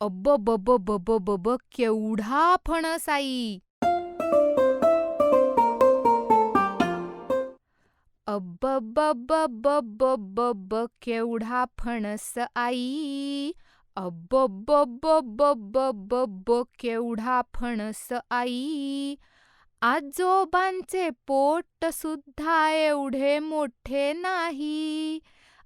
अब्बब्बब्बब्बब्ब केवढा फणस आई अब्बब्बब्बब्बब्ब केवढा फणस आई अब्बब्बब्बब्बब्ब केवढा फणस आई आजोबांचे पोट सुद्धा एवढे मोठे नाही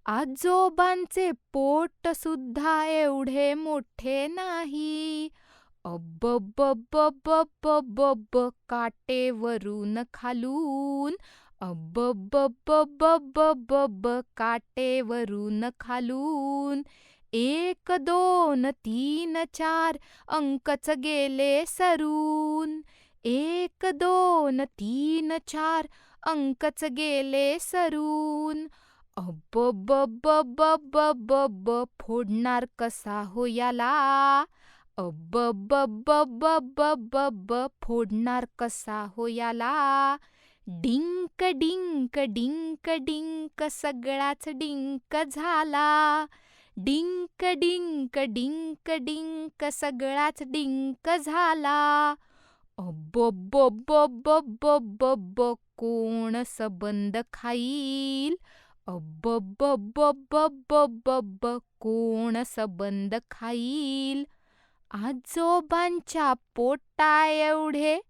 आजोबांचे पोट सुद्धा एवढे मोठे नाही. अब्बब्बब्बब्बब्ब काटेवरून खालून. अब्बब्बब्बब्बब्ब काटेवरून खालून. एक दोन तीन चार अंकच गेले सरून. एक दोन तीन चार अंकच गेले सरून. अब्बब्बब्बब्बब्ब फोडणार कसा हो याला? अब्बब्बब्बब्बब्ब फोडणार कसा हो याला? डिंक डिंक डिंक डिंक सगळाच डिंक झाला. डिंक डिंक डिंक डिंक सगळाच डिंक झाला. अब्बब्बब्बब्बब्ब कोण सबंद खाईल? अब्बब्बब्बब्बब्बब्ब कोण सबंद खाईल? आजोबांच्या पोटा एवढे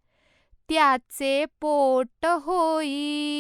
त्याचे पोट होईल.